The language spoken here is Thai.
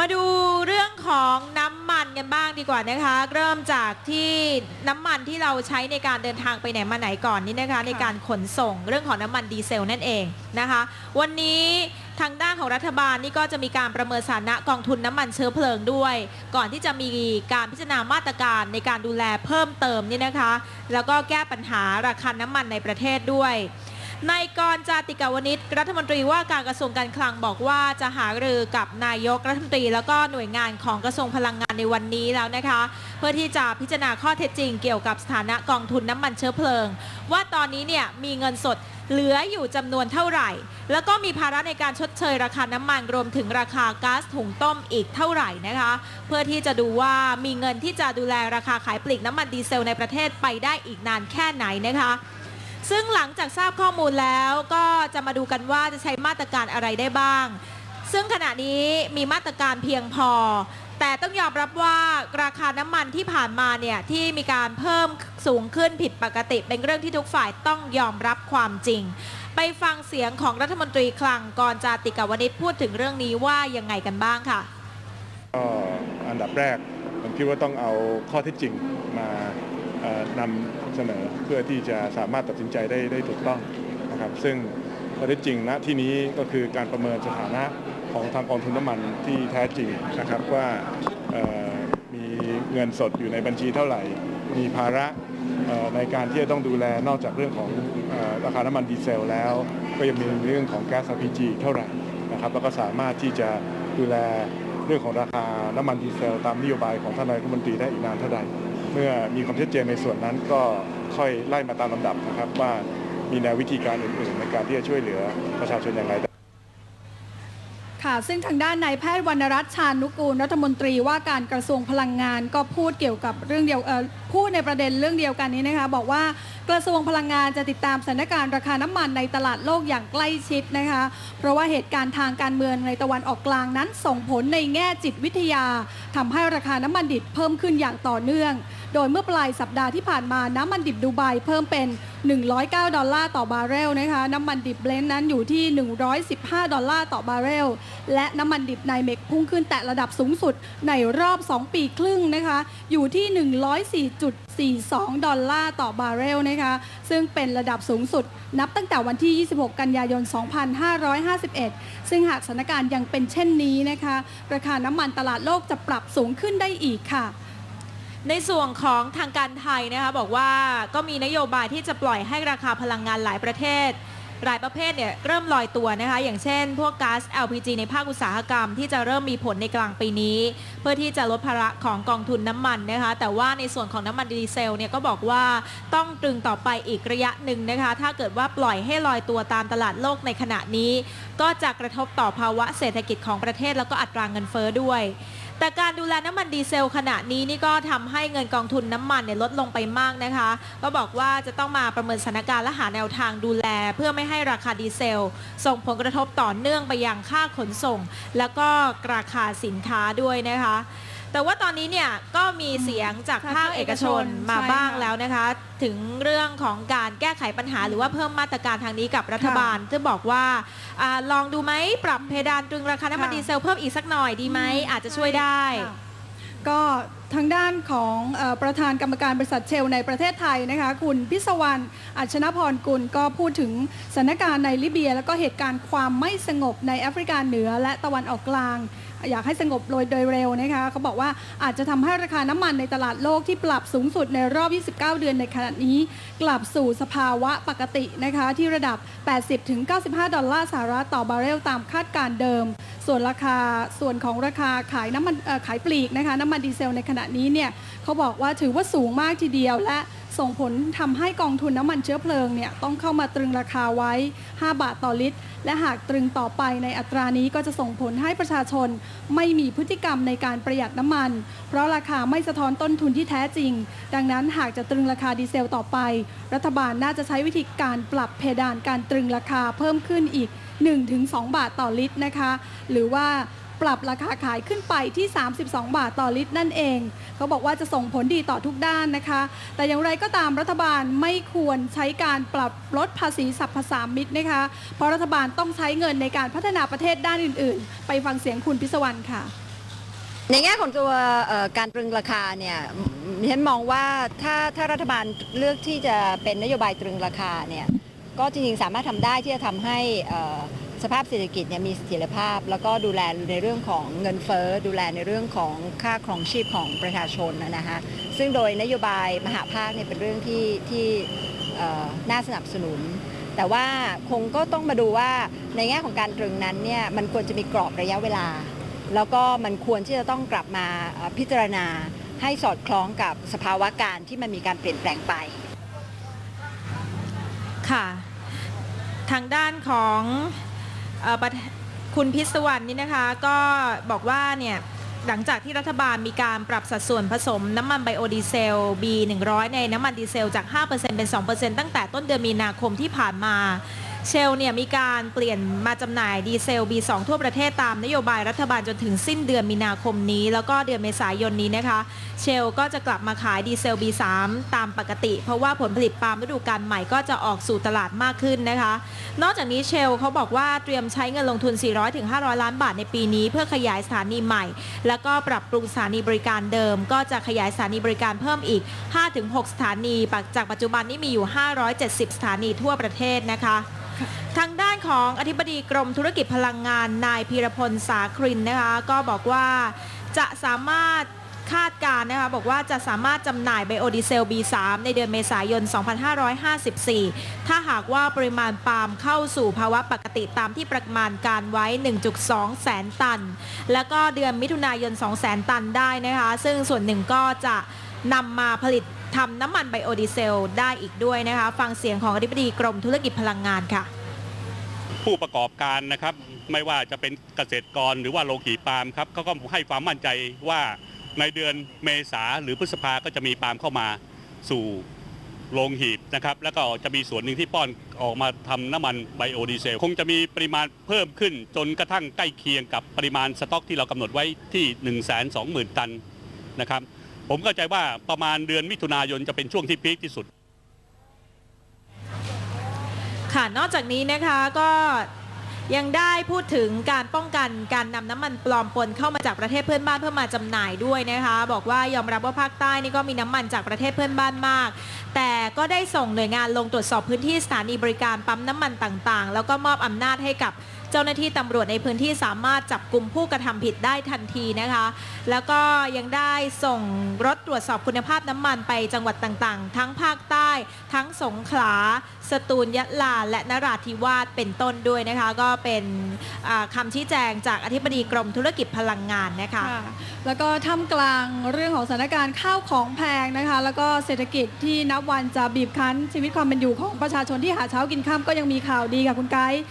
มาดูเรื่องของน้ำมันกันบ้างดีกว่านะคะ เริ่มจากที่น้ำมันที่เราใช้ในการเดินทางไปไหนมาไหนก่อนนี่นะคะ ในการขนส่งเรื่องของน้ำมันดีเซลนั่นเองนะคะ วันนี้ทางด้านของรัฐบาลนี่ก็จะมีการประเมินสถานะกองทุนน้ำมันเชื้อเพลิงด้วย ก่อนที่จะมีการพิจารณามาตรการในการดูแลเพิ่มเติมนี่นะคะ แล้วก็แก้ปัญหาราคาน้ำมันในประเทศด้วย นายกรจาติกาวนิชรัฐมนตรีว่าการกระทรวงการคลังบอกว่าจะหารือกับนายกรัฐมนตรี แล้วก็หน่วยงานของกระทรวงพลังงานในวันนี้แล้วนะคะ เพื่อที่จะพิจารณาข้อเท็จจริงเกี่ยวกับสถานะกองทุนน้ำมันเชื้อเพลิง ว่าตอนนี้เนี่ยมีเงินสดเหลืออยู่จำนวนเท่าไหร่ แล้วก็มีภาระในการชดเชยราคาน้ำมันรวมถึงราคาก๊าซถุงต้มอีกเท่าไหร่นะคะ เพื่อที่จะดูว่ามีเงินที่จะดูแลราคาขายปลีกน้ำมันดีเซลในประเทศไปได้อีกนานแค่ไหนนะคะ ซึ่งหลังจากทราบข้อมูลแล้วก็จะมาดูกันว่าจะใช้มาตรการอะไรได้บ้าง ซึ่งขณะนี้มีมาตรการเพียงพอ แต่ต้องยอมรับว่าราคาน้ำมันที่ผ่านมาเนี่ยที่มีการเพิ่มสูงขึ้นผิดปกติ เป็นเรื่องที่ทุกฝ่ายต้องยอมรับความจริง ไปฟังเสียงของรัฐมนตรีคลังกรจาติกาวนิชพูดถึงเรื่องนี้ว่ายังไงกันบ้างค่ะก็อันดับแรกผมคิดว่าต้องเอาข้อเท็จจริงมา นำเสนอเพื่อที่จะสามารถตัดสินใจได้ได้ถูกต้องนะครับ ซึ่งข้อเท็จจริงณที่นี้ก็คือการประเมินสถานะของทางกองทุนน้ำมันที่แท้จริงนะครับว่ามีเงินสดอยู่ในบัญชีเท่าไหร่ มีภาระในการที่จะต้องดูแลนอกจากเรื่องของอราคาน้ำมันดีเซลแล้ว ก็ยังมีเรื่องของแก๊ส LPG อีเท่าไหร่นะครับแล้วก็สามารถที่จะดูแล เรื่องของราคาน้ำมันดีเซลตามนโยบายของท่านนายกรัฐมนตรีได้อีกนานเท่าใด เมื่อมีความชัดเจนในส่วนนั้นก็ค่อยไล่มาตามลำดับนะครับว่ามีแนววิธีการอื่นๆในการที่จะช่วยเหลือประชาชนอย่างไร ค่ะ ซึ่งทางด้านนายแพทย์วรรณรัตน์ชานุกูลรัฐมนตรีว่าการกระทรวงพลังงานก็พูดเกี่ยวกับเรื่องเดียวพูดในประเด็นเรื่องเดียวกันนี้นะคะ บอกว่ากระทรวงพลังงานจะติดตามสถานการณ์ราคาน้ำมันในตลาดโลกอย่างใกล้ชิดนะคะ เพราะว่าเหตุการณ์ทางการเมืองในตะวันออกกลางนั้นส่งผลในแง่จิตวิทยาทำให้ราคาน้ำมันดิบเพิ่มขึ้นอย่างต่อเนื่อง โดยเมื่อปลายสัปดาห์ที่ผ่านมาน้ำมันดิบดูไบเพิ่มเป็น 109 ดอลลาร์ต่อบาร์เรลนะคะ น้ำมันดิบเบลนด์นั้นอยู่ที่ 115 ดอลลาร์ต่อบาร์เรล และน้ำมันดิบไนเมกพุ่งขึ้นแตะระดับสูงสุดในรอบ 2 ปีครึ่งนะคะ อยู่ที่ 104.42 ดอลลาร์ต่อบาร์เรลนะคะ ซึ่งเป็นระดับสูงสุด นับตั้งแต่วันที่ 26 กันยายน 2551 ซึ่งหากสถานการณ์ยังเป็นเช่นนี้นะคะ ราคาน้ำมันตลาดโลกจะปรับสูงขึ้นได้อีกค่ะ ในส่วนของทางการไทยนะคะบอกว่าก็มีนโยบายที่จะปล่อยให้ราคาพลังงานหลายประเทศ หลายประเภทเนี่ยเริ่มลอยตัวนะคะ อย่างเช่น พวกก๊าซ LPG ในภาคอุตสาหกรรมที่จะเริ่มมีผลในกลางปีนี้ เพื่อที่จะลดภาระของกองทุนน้ำมันนะคะ แต่ว่าในส่วนของน้ำมันดีเซลเนี่ยก็บอกว่าต้องตรึงต่อไปอีกระยะหนึ่งนะคะ ถ้าเกิดว่าปล่อยให้ลอยตัวตามตลาดโลกในขณะนี้ ก็จะกระทบต่อภาวะเศรษฐกิจของประเทศแล้วก็อัตรางเงินเฟ้อด้วย แต่การดูแลน้ำมันดีเซลขณะนี้นี่ก็ทำให้เงินกองทุนน้ำมันเนี่ยลดลงไปมากนะคะ ก็บอกว่าจะต้องมาประเมินสถานการณ์และหาแนวทางดูแล เพื่อไม่ให้ราคาดีเซล ส่งผลกระทบต่อเนื่องไปยังค่าขนส่ง แล้วก็ราคาสินค้าด้วยนะคะ แต่ว่าตอนนี้เนี่ยก็มีเสียงจากภาคเอกชนมาบ้างแล้วนะคะ ถึงเรื่องของการแก้ไขปัญหาหรือว่าเพิ่มมาตรการทางนี้กับรัฐบาลที่บอกว่าอาลองดูไหมปรับเพดานตรึงราคาน้ำมันดีเซลเพิ่มอีกสักหน่อยดีไหมอาจจะช่วยได้ ก็ทางด้านของเออประธานกรรมการบริษัทเชลในประเทศไทยนะคะ คุณพิศวรรณอัชนพรกุลก็พูดถึงสถานการณ์ในลิเบีย แล้วก็เหตุการณ์ความไม่สงบในแอฟริกาเหนือและตะวันออกกลาง อยากให้สงบโดยโดยเร็วนะคะเขาบอกว่าอาจจะทำให้ราคาน้ำมันในตลาดโลกที่ปรับสูงสุดในรอบ 29 เดือนในขณะนี้ กลับสู่สภาวะปกตินะคะที่ระดับ 80-95 ดอลลาร์สหรัฐต่อบาร์เรลตามคาดการเดิม ส่วนราคาส่วนของราคาขายน้ำมันขายปลีกนะคะน้ำมันดีเซลในขณะนี้เนี่ยเขาบอกว่าถือว่าสูงมากทีเดียวและ ส่งผลทำให้กองทุนน้ำมันเชื้อเพลิงเนี่ยต้องเข้ามาตรึงราคาไว้ 5 บาทต่อลิตร และหากตรึงต่อไปในอัตรานี้ก็จะส่งผลให้ประชาชน ไม่มีพฤติกรรมในการประหยัดน้ำมัน เพราะราคาไม่สะท้อนต้นทุนที่แท้จริง ดังนั้นหากจะตรึงราคาดีเซลต่อไป รัฐบาลน่าจะใช้วิธีการปรับเพดานการตรึงราคาเพิ่มขึ้นอีก 1-2 บาทต่อลิตรนะคะ หรือว่า ปรับราคาขายขึ้นไปที่ 32 บาทต่อลิตรนั่นเอง เขาบอกว่าจะส่งผลดีต่อทุกด้านนะคะ แต่อย่างไรก็ตามรัฐบาลไม่ควรใช้การปรับลดภาษีสรรพสามิตนะคะ เพราะรัฐบาลต้องใช้เงินในการพัฒนาประเทศด้านอื่น ๆ ไปฟังเสียงคุณพิศวรรณค่ะในแง่ของตัวการตรึงราคาเนี่ยฉันมองว่าถ้าถ้ารัฐบาลเลือกที่จะเป็นนโยบายตรึงราคาเนี่ยก็จริงๆสามารถทำได้ที่จะทำให้ สภาพเศรษฐกิจเนี่ยมีเสถียรภาพ แล้วก็ดูแลในเรื่องของเงินเฟ้อดูแลในเรื่องของค่าครองชีพของประชาชนนะนะคะซึ่งโดยนโยบายมหาภาคเนี่ยเป็นเรื่องที่ที่น่าสนับสนุน แต่ว่าคงก็ต้องมาดูว่าในแง่ของการตรึงนั้นเนี่ยมันควรจะมีกรอบระยะเวลา แล้วก็มันควรที่จะต้องกลับมาพิจารณาให้สอดคล้องกับสภาวะการที่มันมีการเปลี่ยนแปลงไป ค่ะ ทางด้านของ คุณพิศวรรณนี่นะคะก็บอกว่าเนี่ยหลังจากที่รัฐบาลมีการปรับสัดส่วนผสมน้ำมันไบโอดีเซล B100 ในน้ำมันดีเซลจาก 5%เป็น 2%ตั้งแต่ต้นเดือนมีนาคมที่ผ่านมา เชลเนี่ยมีการเปลี่ยนมาจำหน่ายดีเซล B2 ทั่วประเทศตามนโยบายรัฐบาลจนถึงสิ้นเดือนมีนาคมนี้ แล้วก็เดือนเมษายนนี้นะคะ เชลก็จะกลับมาขายดีเซล B3 ตามปกติ เพราะว่าผลผลิตปาล์มฤดูกาลใหม่ก็จะออกสู่ตลาดมากขึ้นนะคะ นอกจากนี้เชลเขาบอกว่าเตรียมใช้เงินลงทุน 400-500 ล้านบาทในปีนี้ เพื่อขยายสถานีใหม่ แล้วก็ปรับปรุงสถานีบริการเดิม ก็จะขยายสถานีบริการเพิ่มอีก 5-6 สถานี จากปัจจุบันนี้มีอยู่ 570 สถานีทั่วประเทศนะคะทางด้านของอธิบดีกรมธุรกิจพลังงานนายพีรพลสาครินนะคะ ก็บอกว่าจะสามารถคาดการณ์นะคะบอกว่าจะสามารถจำหน่ายไบโอดีเซล B3 ในเดือนเมษายน 2554 ถ้าหากว่าปริมาณปาล์มเข้าสู่ภาวะปกติตามที่ประมาณการไว้ 1.2 แสนตัน แล้วก็เดือนมิถุนายน 2 แสนตันได้นะคะ ซึ่งส่วนหนึ่งก็จะนำมาผลิต ทำน้ำมันไบโอดีเซลได้อีกด้วยนะคะ ฟังเสียงของอธิบดีกรมธุรกิจพลังงานค่ะ ผู้ประกอบการนะครับไม่ว่าจะเป็นเกษตรกรหรือว่าโรงขีปาล์มครับเขาก็ให้ความมั่นใจว่าในเดือนเมษาหรือพฤษภาก็จะมีปาล์มเข้ามาสู่โรงหีบนะครับแล้วก็จะมีส่วนหนึ่งที่ป้อนออกมาทำน้ำมันไบโอดีเซล คงจะมีปริมาณเพิ่มขึ้น จนกระทั่งใกล้เคียงกับปริมาณสต็อกที่เรากำหนดไว้ที่ 1 2 0 0 0 0 ตันนะครับ ผมเข้าใจว่าประมาณเดือนมิถุนายนจะเป็นช่วงที่พีคที่สุด ค่ะ นอกจากนี้นะคะก็ ยังได้พูดถึงการป้องกันการนำน้ำมันปลอมปนเข้ามาจากประเทศเพื่อนบ้านเพื่อมาจำหน่ายด้วยนะคะ บอกว่ายอมรับว่าภาคใต้นี่ก็มีน้ำมันจากประเทศเพื่อนบ้านมาก แต่ก็ได้ส่งหน่วยงานลงตรวจสอบพื้นที่สถานีบริการปั๊มน้ำมันต่างๆ แล้วก็มอบอำนาจให้กับเจ้าหน้าที่ตำรวจในพื้นที่สามารถจับกลุ่มผู้กระทำผิดได้ทันทีนะคะ แล้วก็ยังได้ส่งรถตรวจสอบคุณภาพน้ำมันไปจังหวัดต่างๆ ทั้งภาคใต้ ทั้งสงขลา สตูลยะลาและนราธิวาสเป็นต้นด้วยนะคะ ก็เป็นคำชี้แจงจากอธิบดีกรมธุรกิจพลังงานนะคะะแล้วก็ท่ามกลางเรื่องของสถานการณ์ข้าวของแพงนะคะ แล้วก็เศรษฐกิจที่นับวันจะบีบคั้นชีวิตความเป็นอยู่ของประชาชนที่หาเช้ากินข้ามก็ยังมีข่าวดีกับคุณไกด์